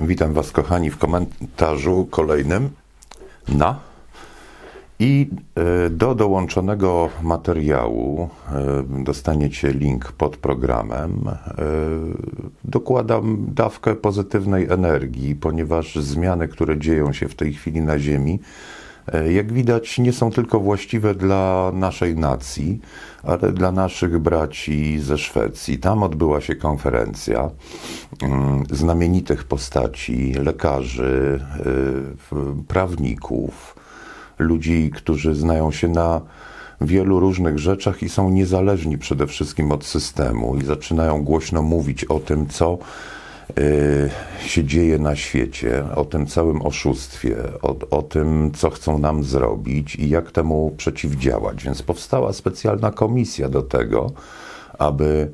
Witam Was, kochani, w komentarzu kolejnym na i e, do dołączonego materiału e, dostaniecie link pod programem. E, Dokładam dawkę pozytywnej energii, ponieważ zmiany, które dzieją się w tej chwili na Ziemi, jak widać, nie są tylko właściwe dla naszej nacji, ale dla naszych braci ze Szwecji. Tam odbyła się konferencja mm, znamienitych postaci, lekarzy, y, prawników, ludzi, którzy znają się na wielu różnych rzeczach i są niezależni przede wszystkim od systemu i zaczynają głośno mówić o tym, co się dzieje na świecie, o tym całym oszustwie, o, o tym, co chcą nam zrobić i jak temu przeciwdziałać. Więc powstała specjalna komisja do tego, aby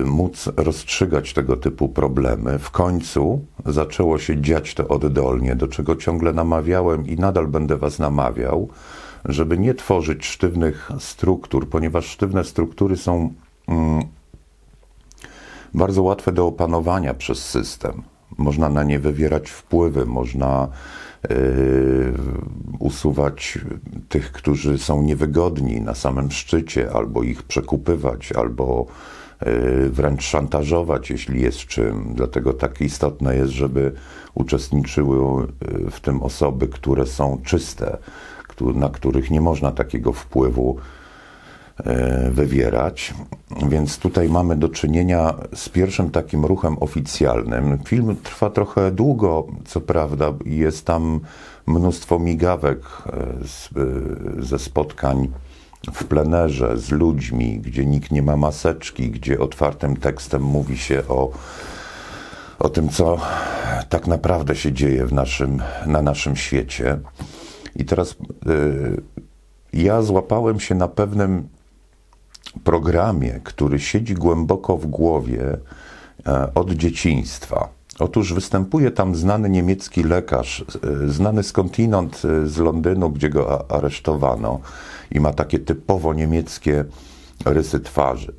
y, móc rozstrzygać tego typu problemy. W końcu zaczęło się dziać to oddolnie, do czego ciągle namawiałem i nadal będę Was namawiał, żeby nie tworzyć sztywnych struktur, ponieważ sztywne struktury są mm, bardzo łatwe do opanowania przez system. Można na nie wywierać wpływy, można yy, usuwać tych, którzy są niewygodni na samym szczycie, albo ich przekupywać, albo yy, wręcz szantażować, jeśli jest czym. Dlatego tak istotne jest, żeby uczestniczyły yy, w tym osoby, które są czyste, na których nie można takiego wpływu wywierać. Więc tutaj mamy do czynienia z pierwszym takim ruchem oficjalnym. Film trwa trochę długo, co prawda, jest tam mnóstwo migawek e, z, e, ze spotkań w plenerze z ludźmi, gdzie nikt nie ma maseczki, gdzie otwartym tekstem mówi się o, o tym, co tak naprawdę się dzieje w naszym, na naszym świecie. I teraz y, ja złapałem się na pewnym programie, który siedzi głęboko w głowie e, od dzieciństwa. Otóż występuje tam znany niemiecki lekarz, e, znany skądinąd e, z Londynu, gdzie go aresztowano i ma takie typowo niemieckie rysy twarzy.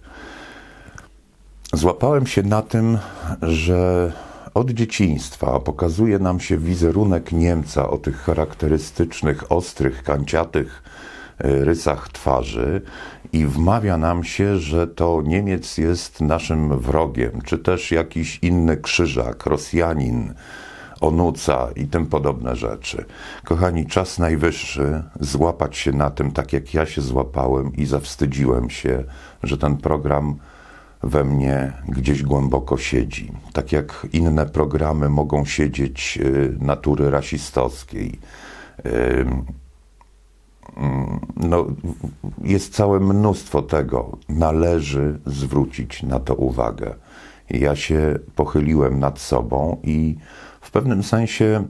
Złapałem się na tym, że od dzieciństwa pokazuje nam się wizerunek Niemca o tych charakterystycznych, ostrych, kanciatych rysach twarzy i wmawia nam się, że to Niemiec jest naszym wrogiem, czy też jakiś inny krzyżak, Rosjanin, onuca i tym podobne rzeczy. Kochani, czas najwyższy złapać się na tym, tak jak ja się złapałem i zawstydziłem się, że ten program we mnie gdzieś głęboko siedzi. Tak jak inne programy mogą siedzieć y, natury rasistowskiej. No, jest całe mnóstwo tego. Należy zwrócić na to uwagę. Ja się pochyliłem nad sobą i w pewnym sensie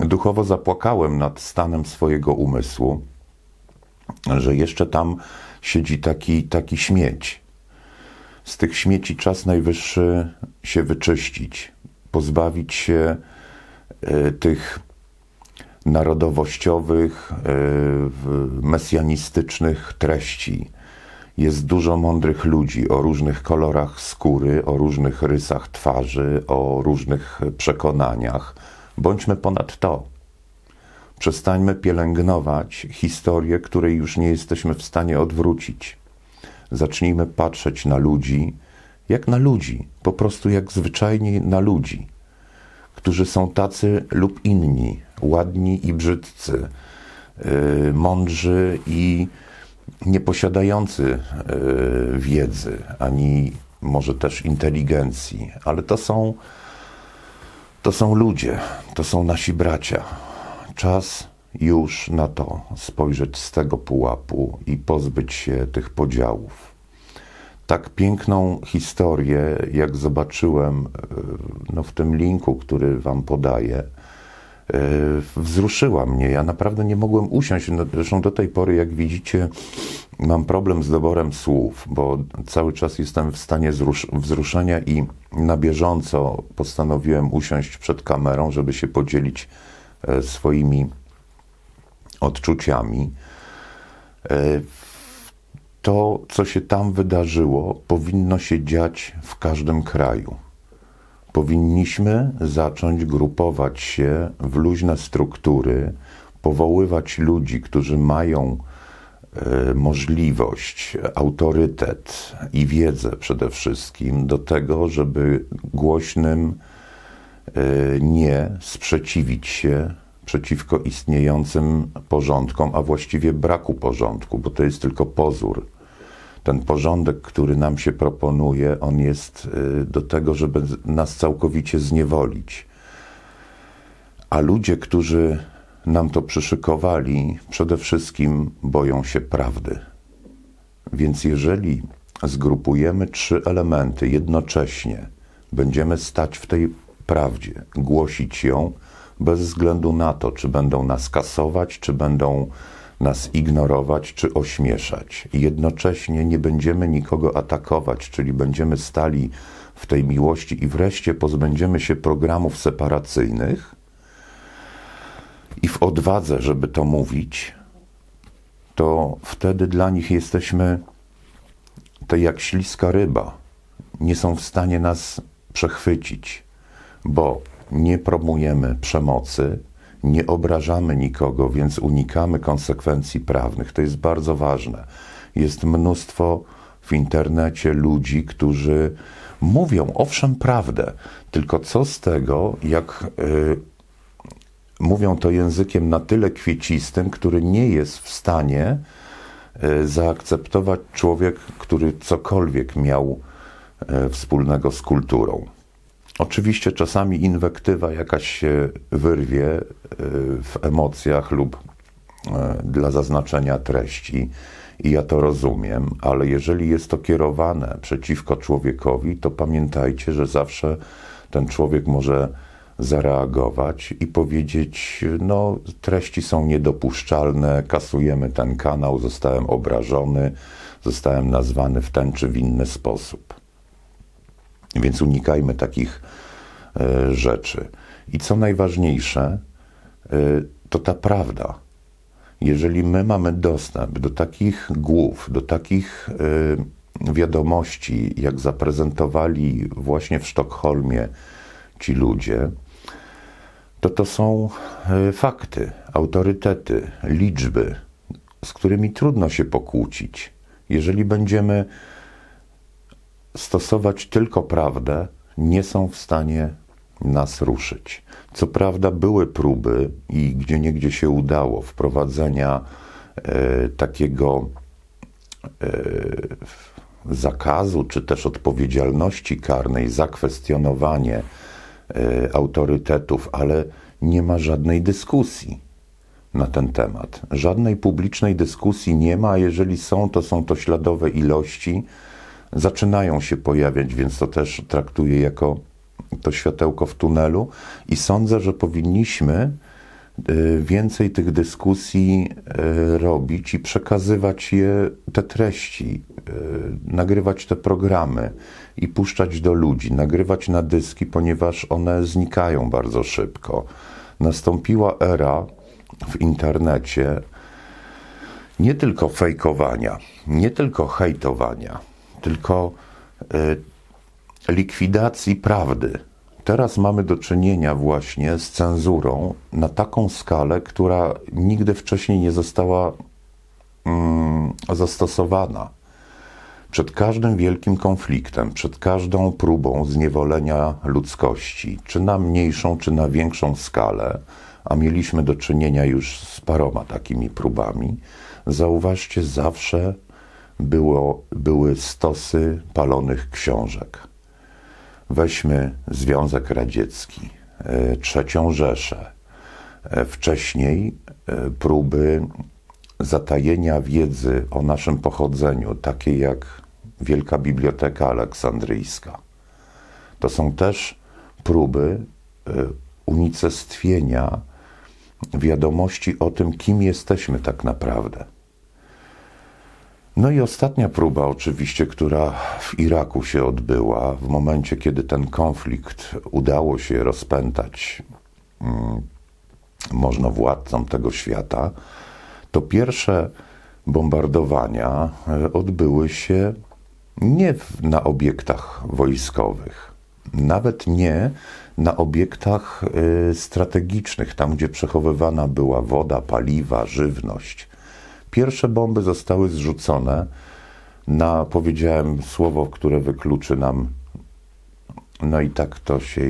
duchowo zapłakałem nad stanem swojego umysłu, że jeszcze tam siedzi taki, taki śmieć. Z tych śmieci czas najwyższy się wyczyścić, pozbawić się e, tych narodowościowych, e, mesjanistycznych treści. Jest dużo mądrych ludzi o różnych kolorach skóry, o różnych rysach twarzy, o różnych przekonaniach. Bądźmy ponad to. Przestańmy pielęgnować historię, której już nie jesteśmy w stanie odwrócić. Zacznijmy patrzeć na ludzi jak na ludzi, po prostu jak zwyczajnie na ludzi, którzy są tacy lub inni, ładni i brzydcy, yy, mądrzy i nieposiadający yy, wiedzy, ani może też inteligencji, ale to są, to są ludzie, to są nasi bracia. Czas już na to spojrzeć z tego pułapu i pozbyć się tych podziałów. Tak piękną historię, jak zobaczyłem e, no, w tym linku, który Wam podaję, e, wzruszyła mnie. Ja naprawdę nie mogłem usiąść. No, Zresztą do tej pory, jak widzicie, mam problem z doborem słów, bo cały czas jestem w stanie wzrusz- wzruszenia i na bieżąco postanowiłem usiąść przed kamerą, żeby się podzielić e, swoimi odczuciami. To, co się tam wydarzyło, powinno się dziać w każdym kraju. powinniśmy zacząć grupować się w luźne struktury, powoływać ludzi, którzy mają e, możliwość, autorytet i wiedzę przede wszystkim do tego, żeby głośnym e, nie sprzeciwić się przeciwko istniejącym porządkom, a właściwie braku porządku, bo to jest tylko pozór. Ten porządek, który nam się proponuje, on jest y, do tego, żeby nas całkowicie zniewolić. A ludzie, którzy nam to przyszykowali, przede wszystkim boją się prawdy. Więc jeżeli zgrupujemy trzy elementy jednocześnie, będziemy stać w tej prawdzie, głosić ją, bez względu na to, czy będą nas kasować, czy będą nas ignorować, czy ośmieszać. Jednocześnie nie będziemy nikogo atakować, czyli będziemy stali w tej miłości i wreszcie pozbędziemy się programów separacyjnych i w odwadze, żeby to mówić, to wtedy dla nich jesteśmy to jak śliska ryba. Nie są w stanie nas przechwycić, bo nie promujemy przemocy, nie obrażamy nikogo, więc unikamy konsekwencji prawnych. To jest bardzo ważne. Jest mnóstwo w internecie ludzi, którzy mówią owszem prawdę, tylko co z tego, jak y, mówią to językiem na tyle kwiecistym, który nie jest w stanie y, zaakceptować człowiek, który cokolwiek miał y, wspólnego z kulturą. Oczywiście czasami inwektywa jakaś się wyrwie e, w emocjach lub e, dla zaznaczenia treści i ja to rozumiem, ale jeżeli jest to kierowane przeciwko człowiekowi, to pamiętajcie, że zawsze ten człowiek może zareagować i powiedzieć: No, treści są niedopuszczalne, kasujemy ten kanał, zostałem obrażony, zostałem nazwany w ten czy w inny sposób. Więc unikajmy takich e, rzeczy. I co najważniejsze, e, to ta prawda. Jeżeli my mamy dostęp do takich głów, do takich e, wiadomości, jak zaprezentowali właśnie w Sztokholmie ci ludzie, to to są fakty, autorytety, liczby, z którymi trudno się pokłócić. Jeżeli będziemy stosować tylko prawdę, nie są w stanie nas ruszyć. Co prawda były próby i gdzie niegdzie się udało wprowadzenia e, takiego e, zakazu, czy też odpowiedzialności karnej za kwestionowanie e, autorytetów, ale nie ma żadnej dyskusji na ten temat. Żadnej publicznej dyskusji nie ma, a jeżeli są, to są to śladowe ilości zaczynają się pojawiać, więc to też traktuję jako to światełko w tunelu i sądzę, że powinniśmy y, więcej tych dyskusji y, robić i przekazywać je, te treści, y, nagrywać te programy i puszczać do ludzi, nagrywać na dyski, ponieważ one znikają bardzo szybko. Nastąpiła era w internecie nie tylko fejkowania, nie tylko hejtowania, tylko y, likwidacji prawdy. Teraz mamy do czynienia właśnie z cenzurą na taką skalę, która nigdy wcześniej nie została mm, zastosowana. Przed każdym wielkim konfliktem, przed każdą próbą zniewolenia ludzkości, czy na mniejszą, czy na większą skalę, a mieliśmy do czynienia już z paroma takimi próbami, zauważcie, zawsze było, były stosy palonych książek. Weźmy Związek Radziecki, e, Trzecią Rzeszę, e, wcześniej e, próby zatajenia wiedzy o naszym pochodzeniu, takie jak Wielka Biblioteka Aleksandryjska. To są też próby unicestwienia wiadomości o tym, kim jesteśmy tak naprawdę. No i ostatnia próba, oczywiście, która w Iraku się odbyła, w momencie, kiedy ten konflikt udało się rozpętać hmm, można władcom tego świata, to pierwsze bombardowania e, odbyły się nie na obiektach wojskowych, Nawet nie na obiektach y, strategicznych, tam gdzie przechowywana była woda, paliwa, żywność. Pierwsze bomby zostały zrzucone na, powiedziałem słowo, które wykluczy nam, no i tak to się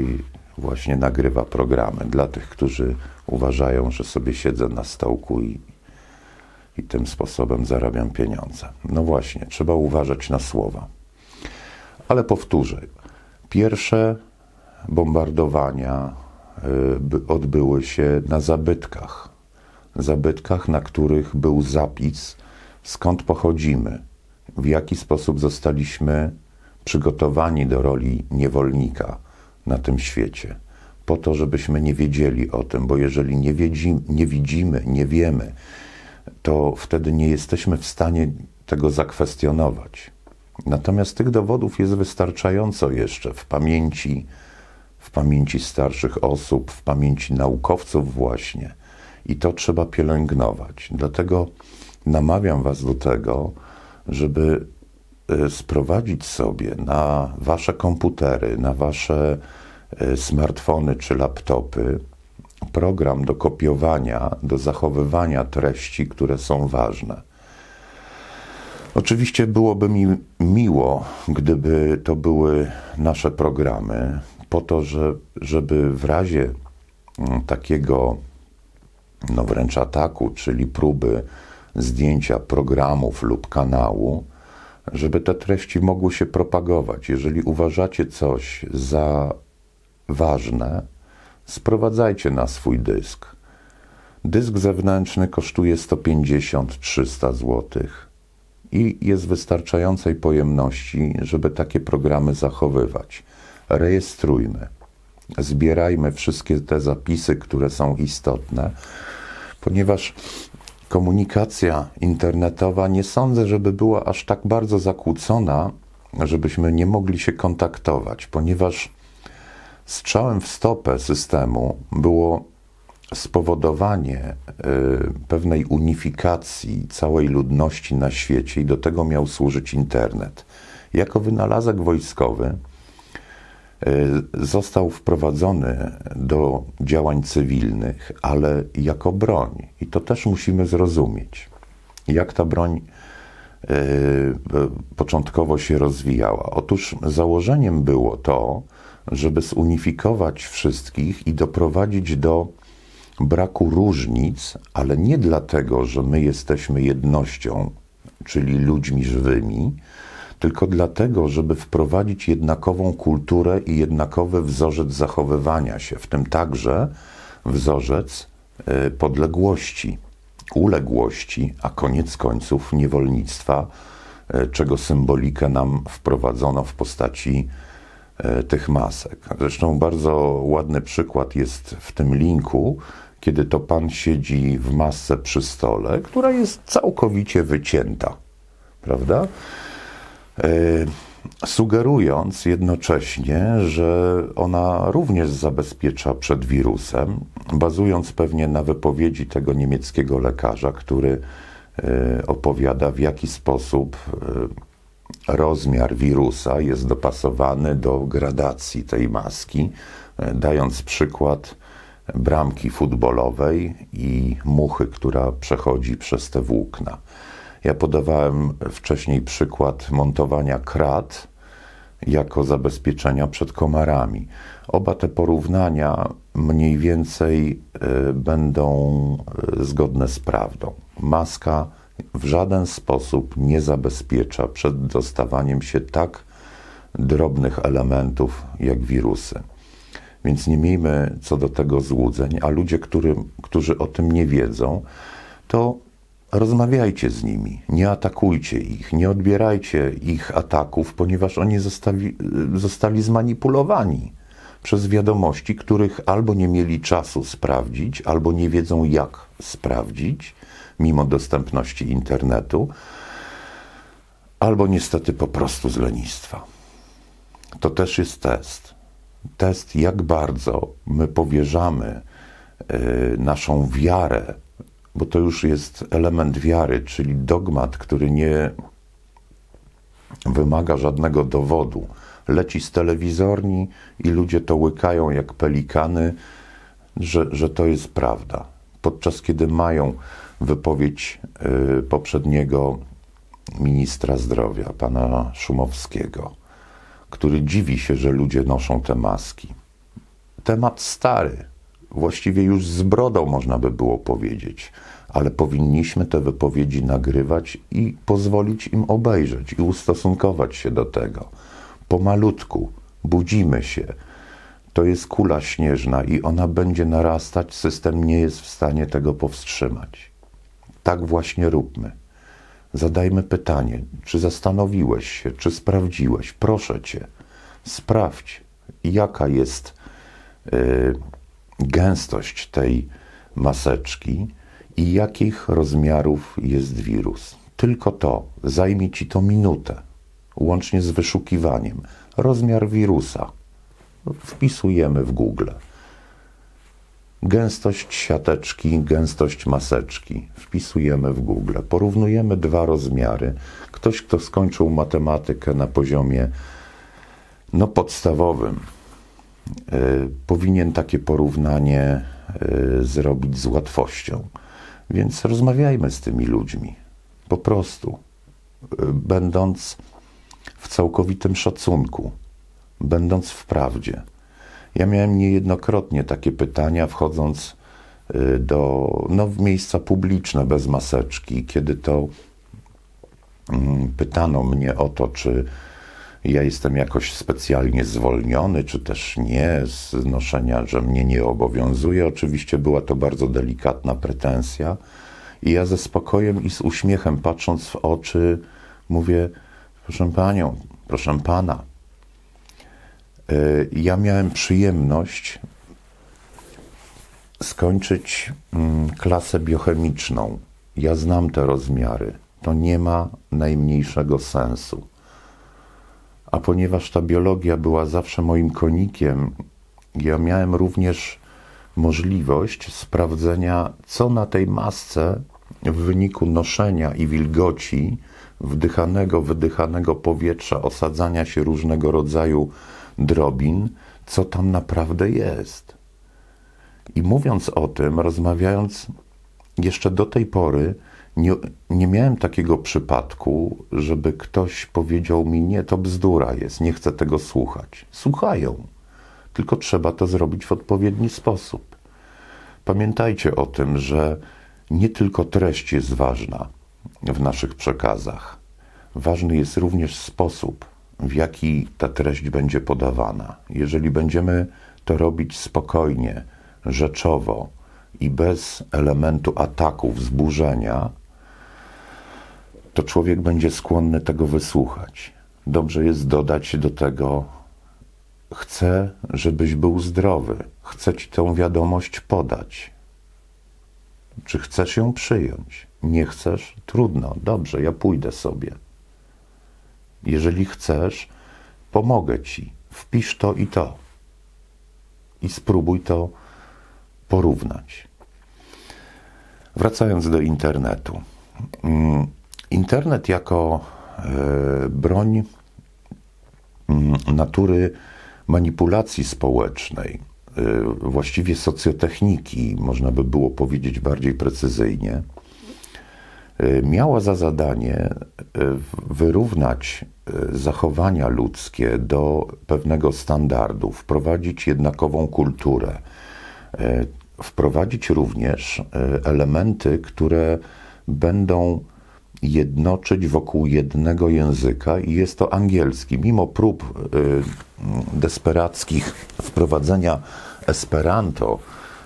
właśnie nagrywa programy dla tych, którzy uważają, że sobie siedzę na stołku i, i tym sposobem zarabiam pieniądze. No właśnie, trzeba uważać na słowa. Ale powtórzę, pierwsze bombardowania y, by- odbyły się na zabytkach. Zabytkach, na których był zapis, skąd pochodzimy, w jaki sposób zostaliśmy przygotowani do roli niewolnika na tym świecie. Po to, żebyśmy nie wiedzieli o tym, bo jeżeli nie, wiedzi, nie widzimy, nie wiemy, to wtedy nie jesteśmy w stanie tego zakwestionować. Natomiast tych dowodów jest wystarczająco jeszcze w pamięci, w pamięci starszych osób, w pamięci naukowców, właśnie. I to trzeba pielęgnować. Dlatego namawiam Was do tego, żeby e, sprowadzić sobie na Wasze komputery, na Wasze e, smartfony czy laptopy program do kopiowania, do zachowywania treści, które są ważne. Oczywiście byłoby mi miło, gdyby to były nasze programy, po to, że, żeby w razie mm, takiego, no wręcz ataku, czyli próby zdjęcia programów lub kanału, żeby te treści mogły się propagować. Jeżeli uważacie coś za ważne, sprowadzajcie na swój dysk. Dysk zewnętrzny kosztuje 150-300 zł i jest wystarczającej pojemności, żeby takie programy zachowywać. Rejestrujmy, zbierajmy wszystkie te zapisy, które są istotne, ponieważ komunikacja internetowa nie sądzę, żeby była aż tak bardzo zakłócona, żebyśmy nie mogli się kontaktować, ponieważ strzałem w stopę systemu było spowodowanie y, pewnej unifikacji całej ludności na świecie i do tego miał służyć internet. Jako wynalazek wojskowy został wprowadzony do działań cywilnych, ale jako broń. I to też musimy zrozumieć, jak ta broń y, początkowo się rozwijała. Otóż założeniem było to, żeby zunifikować wszystkich i doprowadzić do braku różnic, ale nie dlatego, że my jesteśmy jednością, czyli ludźmi żywymi, tylko dlatego, żeby wprowadzić jednakową kulturę i jednakowy wzorzec zachowywania się, w tym także wzorzec y, podległości, uległości, a koniec końców niewolnictwa, y, czego symbolikę nam wprowadzono w postaci y, tych masek. Zresztą bardzo ładny przykład jest w tym linku, kiedy to pan siedzi w masce przy stole, która jest całkowicie wycięta, prawda? E, sugerując jednocześnie, że ona również zabezpiecza przed wirusem, bazując pewnie na wypowiedzi tego niemieckiego lekarza, który e, opowiada, w jaki sposób e, rozmiar wirusa jest dopasowany do gradacji tej maski, dając przykład bramki futbolowej i muchy, która przechodzi przez te włókna. Ja podawałem wcześniej przykład montowania krat jako zabezpieczenia przed komarami. Oba te porównania mniej więcej y, będą y, zgodne z prawdą. Maska w żaden sposób nie zabezpiecza przed dostawaniem się tak drobnych elementów jak wirusy. Więc nie miejmy co do tego złudzeń, a ludzie, który, którzy o tym nie wiedzą, to rozmawiajcie z nimi, nie atakujcie ich, nie odbierajcie ich ataków, ponieważ oni zostali, zostali zmanipulowani przez wiadomości, których albo nie mieli czasu sprawdzić, albo nie wiedzą jak sprawdzić, mimo dostępności internetu, albo niestety po prostu z lenistwa. To też jest test. Test, jak bardzo my powierzamy y, naszą wiarę, bo to już jest element wiary, czyli dogmat, który nie wymaga żadnego dowodu, leci z telewizorni i ludzie to łykają jak pelikany, że, że to jest prawda. Podczas kiedy mają wypowiedź y, poprzedniego ministra zdrowia, pana Szumowskiego, który dziwi się, że ludzie noszą te maski. Temat stary, właściwie już z brodą można by było powiedzieć, ale powinniśmy te wypowiedzi nagrywać i pozwolić im obejrzeć i ustosunkować się do tego. Pomalutku budzimy się. To jest kula śnieżna i ona będzie narastać, system nie jest w stanie tego powstrzymać. Tak właśnie róbmy. Zadajmy pytanie, czy zastanowiłeś się, czy sprawdziłeś? Proszę cię, sprawdź, jaka jest y, gęstość tej maseczki i jakich rozmiarów jest wirus. Tylko to, zajmie ci to minutę, łącznie z wyszukiwaniem. Rozmiar wirusa. Wpisujemy w Google. Gęstość siateczki, gęstość maseczki. Wpisujemy w Google. Porównujemy dwa rozmiary. Ktoś, kto skończył matematykę na poziomie no, podstawowym, powinien takie porównanie y, zrobić z łatwością. Więc rozmawiajmy z tymi ludźmi. Po prostu. Y, będąc w całkowitym szacunku, będąc w prawdzie. Ja miałem niejednokrotnie takie pytania, wchodząc do, no, w miejsca publiczne bez maseczki, kiedy to mm, pytano mnie o to, czy ja jestem jakoś specjalnie zwolniony, czy też nie z noszenia, że mnie nie obowiązuje. Oczywiście była to bardzo delikatna pretensja. I ja ze spokojem i z uśmiechem patrząc w oczy mówię, proszę panią, proszę pana, y, ja miałem przyjemność skończyć mm, klasę biochemiczną. Ja znam te rozmiary. To nie ma najmniejszego sensu. A ponieważ ta biologia była zawsze moim konikiem, ja miałem również możliwość sprawdzenia, co na tej masce w wyniku noszenia i wilgoci, wdychanego, wydychanego powietrza, osadzania się różnego rodzaju drobin, co tam naprawdę jest. I mówiąc o tym, rozmawiając jeszcze do tej pory, nie, nie miałem takiego przypadku, żeby ktoś powiedział mi: Nie, to bzdura jest, nie chcę tego słuchać. Słuchają, tylko trzeba to zrobić w odpowiedni sposób. Pamiętajcie o tym, że nie tylko treść jest ważna w naszych przekazach. Ważny jest również sposób, w jaki ta treść będzie podawana. Jeżeli będziemy to robić spokojnie, rzeczowo i bez elementu ataku, wzburzenia, to człowiek będzie skłonny tego wysłuchać. Dobrze jest dodać do tego: Chcę, żebyś był zdrowy, chcę ci tę wiadomość podać. Czy chcesz ją przyjąć? Nie chcesz? Trudno, dobrze, ja pójdę sobie. Jeżeli chcesz, pomogę ci. Wpisz to i to. I spróbuj to porównać. Wracając do internetu. Internet jako e, broń mm, natury manipulacji społecznej, e, właściwie socjotechniki, można by było powiedzieć bardziej precyzyjnie, e, miała za zadanie wyrównać zachowania ludzkie do pewnego standardu, wprowadzić jednakową kulturę, wprowadzić również elementy, które będą jednoczyć wokół jednego języka i jest to angielski. Mimo prób y, desperackich wprowadzenia Esperanto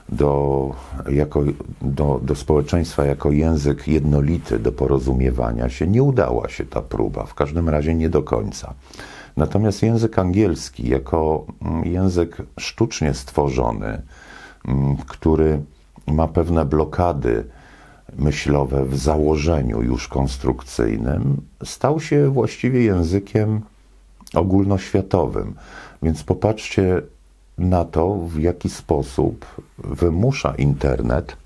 do, jako, do, do społeczeństwa jako język jednolity do porozumiewania się, nie udała się ta próba, w każdym razie nie do końca. Natomiast język angielski, jako mm, język sztucznie stworzony, mm, który ma pewne blokady, myślowe w założeniu już konstrukcyjnym stał się właściwie językiem ogólnoświatowym. Więc popatrzcie na to, w jaki sposób wymusza internet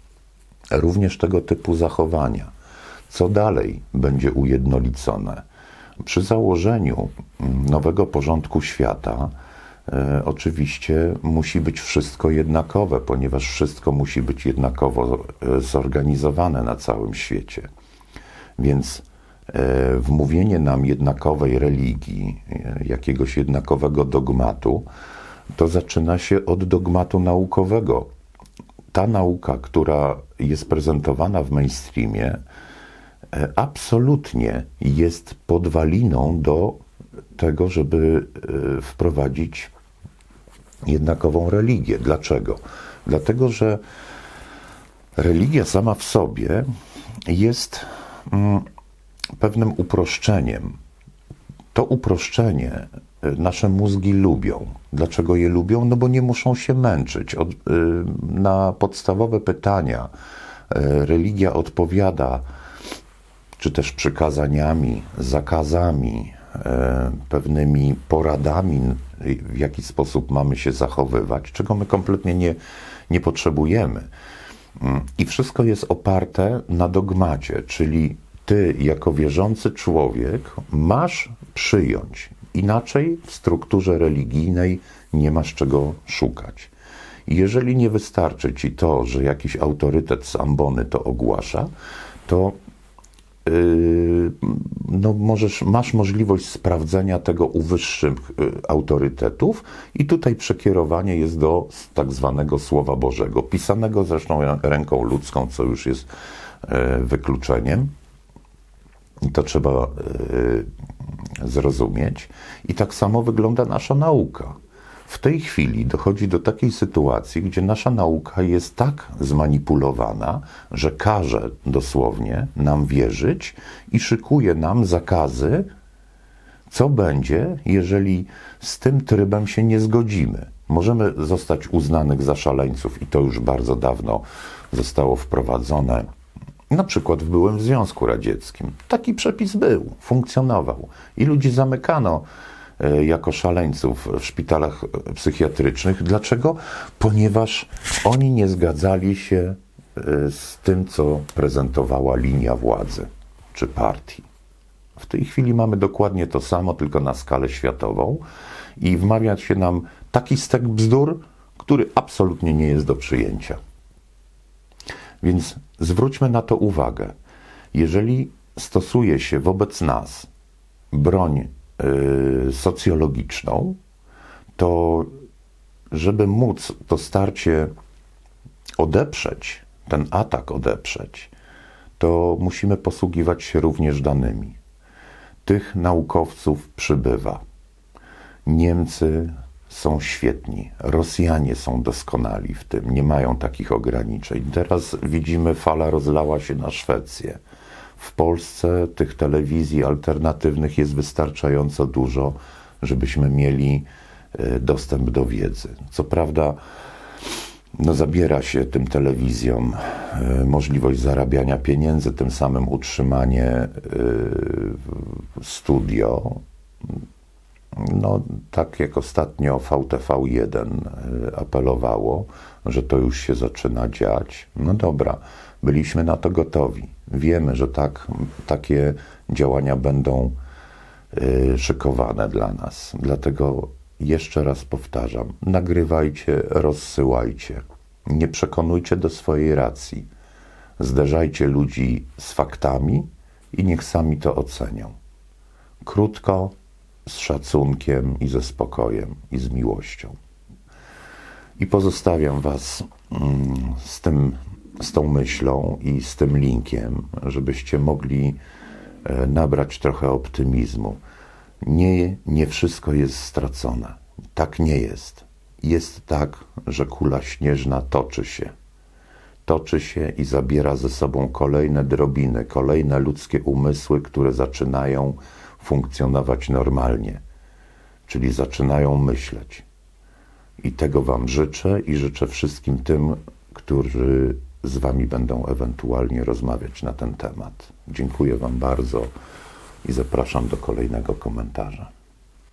również tego typu zachowania. Co dalej będzie ujednolicone? przy założeniu nowego porządku świata oczywiście musi być wszystko jednakowe, ponieważ wszystko musi być jednakowo e, zorganizowane na całym świecie. Więc e, wmówienie nam jednakowej religii, e, jakiegoś jednakowego dogmatu, to zaczyna się od dogmatu naukowego. Ta nauka, która jest prezentowana w mainstreamie, e, absolutnie jest podwaliną do tego, żeby e, wprowadzić jednakową religię. Dlaczego? Dlatego, że religia sama w sobie jest mm, pewnym uproszczeniem. To uproszczenie y, nasze mózgi lubią. Dlaczego je lubią? No bo nie muszą się męczyć. Od, y, na podstawowe pytania y, religia odpowiada, czy też przykazaniami, zakazami, pewnymi poradami, w jaki sposób mamy się zachowywać, czego my kompletnie nie, nie potrzebujemy. Mm, I wszystko jest oparte na dogmacie, czyli ty, jako wierzący człowiek, masz przyjąć. Inaczej w strukturze religijnej nie masz czego szukać. Jeżeli nie wystarczy ci to, że jakiś autorytet z ambony to ogłasza, to no możesz, masz możliwość sprawdzenia tego u wyższych yy, autorytetów i tutaj przekierowanie jest do tak zwanego Słowa Bożego, pisanego zresztą ręką ludzką, co już jest yy, wykluczeniem. I to trzeba yy, zrozumieć. I tak samo wygląda nasza nauka. W tej chwili dochodzi do takiej sytuacji, gdzie nasza nauka jest tak zmanipulowana, że każe dosłownie nam wierzyć i szykuje nam zakazy, co będzie, jeżeli z tym trybem się nie zgodzimy. Możemy zostać uznanych za szaleńców, i to już bardzo dawno zostało wprowadzone na przykład w byłym Związku Radzieckim. Taki przepis był, funkcjonował i ludzi zamykano jako szaleńców w szpitalach psychiatrycznych. Dlaczego? Ponieważ oni nie zgadzali się e, z tym, co prezentowała linia władzy czy partii. W tej chwili mamy dokładnie to samo, tylko na skalę światową i wmawia się nam taki stek bzdur, który absolutnie nie jest do przyjęcia. Więc zwróćmy na to uwagę. Jeżeli stosuje się wobec nas broń socjologiczną, to żeby móc to starcie odeprzeć, ten atak odeprzeć, to musimy posługiwać się również danymi. Tych naukowców przybywa. Niemcy są świetni. Rosjanie są doskonali w tym, nie mają takich ograniczeń. Teraz widzimy, fala rozlała się na Szwecję. W Polsce tych telewizji alternatywnych jest wystarczająco dużo, żebyśmy mieli e, dostęp do wiedzy. Co prawda, no zabiera się tym telewizjom e, możliwość zarabiania pieniędzy, tym samym utrzymanie e, studio, no, tak jak ostatnio VTV1 y, apelowało, że to już się zaczyna dziać. No dobra, byliśmy na to gotowi. Wiemy, że tak, takie działania będą y, szykowane dla nas. Dlatego jeszcze raz powtarzam: nagrywajcie, rozsyłajcie. Nie przekonujcie do swojej racji. Zderzajcie ludzi z faktami i niech sami to ocenią. Krótko, z szacunkiem i ze spokojem i z miłością. I pozostawiam Was mm, z, tym, z tą myślą i z tym linkiem, żebyście mogli e, nabrać trochę optymizmu. Nie, nie wszystko jest stracone. Tak nie jest. Jest tak, że kula śnieżna toczy się. Toczy się i zabiera ze sobą kolejne drobiny, kolejne ludzkie umysły, które zaczynają funkcjonować normalnie, czyli zaczynają myśleć. I tego Wam życzę i życzę wszystkim tym, którzy z Wami będą ewentualnie rozmawiać na ten temat. Dziękuję Wam bardzo i zapraszam do kolejnego komentarza.